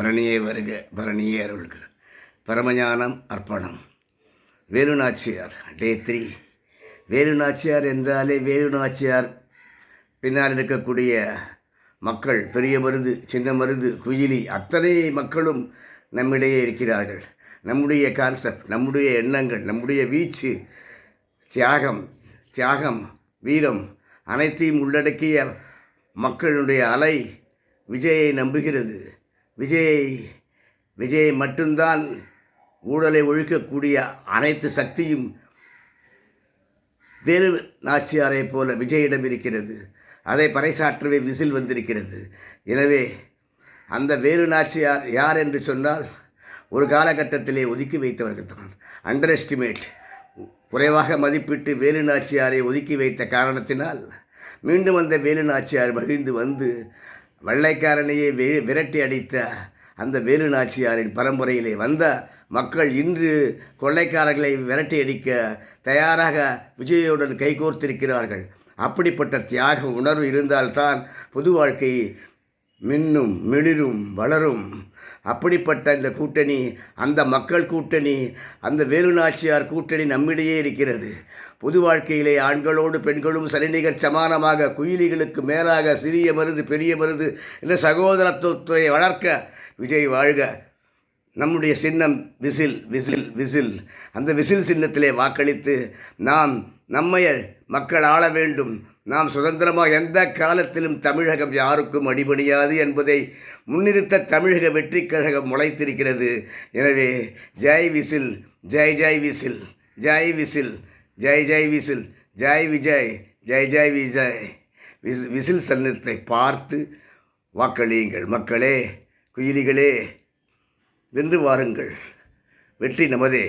பரணியே வருக பரணியே அருள்க. பரமஞானம் அர்ப்பணம். Velu Nachiyar day three. Velu Nachiyar என்றாலே வேலுநாச்சியார் பின்னால் இருக்கக்கூடிய மக்கள் பெரிய மருது சின்ன மருது குயிலி அத்தனை மக்களும் நம்மிடையே இருக்கிறார்கள். நம்முடைய கான்செப்ட் நம்முடைய எண்ணங்கள் நம்முடைய வீச்சு தியாகம் தியாகம் வீரம் அனைத்தையும் உள்ளடக்கிய மக்களுடைய அலை விஜயை நம்புகிறது. விஜய் விஜய் மட்டும்தான் ஊழலை ஒழிக்கக்கூடிய அனைத்து சக்தியும் வேலு நாச்சியாரைப் போல விஜயிடம் இருக்கிறது. அதை பறைசாற்றவே விசில் வந்திருக்கிறது. எனவே அந்த வேலு நாச்சியார் யார் என்று சொன்னால் ஒரு காலகட்டத்திலே ஒதுக்கி வைத்தவர்கள் தான். அண்டர் எஸ்டிமேட் குறைவாக மதிப்பிட்டு வேலு நாச்சியாரை ஒதுக்கி வைத்த காரணத்தினால் மீண்டும் அந்த வேலு நாச்சியார் மகிழ்ந்து வந்து வெள்ளைக்காரனையே வே விரட்டி அடித்த அந்த வேலு நாச்சியாரின் பரம்பரையிலே வந்த மக்கள் இன்று கொள்ளைக்காரர்களை விரட்டி அடிக்க தயாராக விஜயோடன் கைகோர்த்திருக்கிறார்கள். அப்படிப்பட்ட தியாக உணர்வு இருந்தால்தான் பொது வாழ்க்கை மின்னும் மிளிரும் வளரும். அப்படிப்பட்ட இந்த கூட்டணி அந்த மக்கள் கூட்டணி அந்த வேலுநாச்சியார் கூட்டணி நம்மிடையே இருக்கிறது. பொது வாழ்க்கையிலே ஆண்களோடு பெண்களும் சரிநிகர் சமானமாக குயிலிகளுக்கு மேலாக சிறிய மருது பெரிய மருது என்ற சகோதரத்துவத்தை வளர்க்க விஜய் வாழ்க. நம்முடைய சின்னம் விசில் விசில் விசில். அந்த விசில் சின்னத்திலே வாக்களித்து நாம் நம்மை மக்கள் ஆள வேண்டும். நாம் சுதந்திரமாக எந்த காலத்திலும் தமிழகம் யாருக்கும் அடிபணியாது என்பதை முன்னிறுத்த தமிழக வெற்றி கழகம் முளைத்திருக்கிறது. எனவே Jai whistle Jai Jai whistle Jai whistle. Jai Jai whistle Jai Vijay Jai Jai Vijay. விஸ் விசில் சன்னத்தை பார்த்து வாக்களியுங்கள் மக்களே குயிலிகளே வென்று வாருங்கள். வெற்றி நமதே.